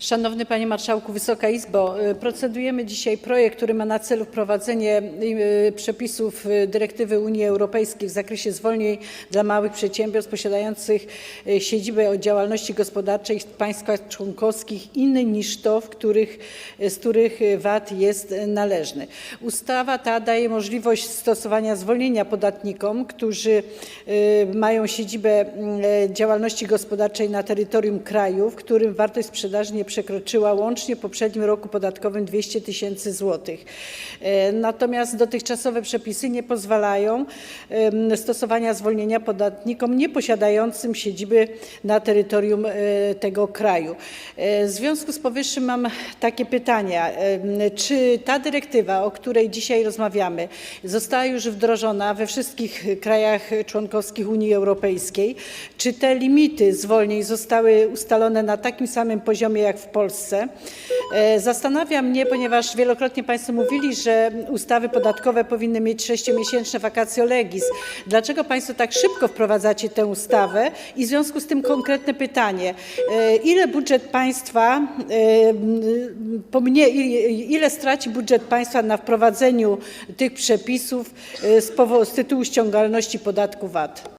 Szanowny Panie Marszałku, Wysoka Izbo, y, procedujemy dzisiaj projekt, który ma na celu wprowadzenie y, przepisów y, dyrektywy Unii Europejskiej w zakresie zwolnień dla małych przedsiębiorstw posiadających siedzibę działalności gospodarczej w państwach członkowskich innej niż to, w których, z których VAT jest należny. Ustawa ta daje możliwość stosowania zwolnienia podatnikom, którzy mają siedzibę działalności gospodarczej na terytorium kraju, w którym wartość sprzedaży nie przekroczyła łącznie w poprzednim roku podatkowym 200 tysięcy złotych. E, Natomiast dotychczasowe przepisy nie pozwalają stosowania zwolnienia podatnikom nieposiadającym siedziby na terytorium e, tego kraju. E, W związku z powyższym mam takie pytania. Czy ta dyrektywa, o której dzisiaj rozmawiamy, została już wdrożona we wszystkich krajach członkowskich Unii Europejskiej? Czy te limity zwolnień zostały ustalone na takim samym poziomie jak w Polsce? E, Zastanawia mnie, ponieważ wielokrotnie Państwo mówili, że ustawy podatkowe powinny mieć sześciomiesięczne vacatio legis. Dlaczego Państwo tak szybko wprowadzacie tę ustawę? I w związku z tym konkretne pytanie. E, Ile budżet państwa, e, ile straci budżet państwa na wprowadzeniu tych przepisów z tytułu ściągalności podatku VAT?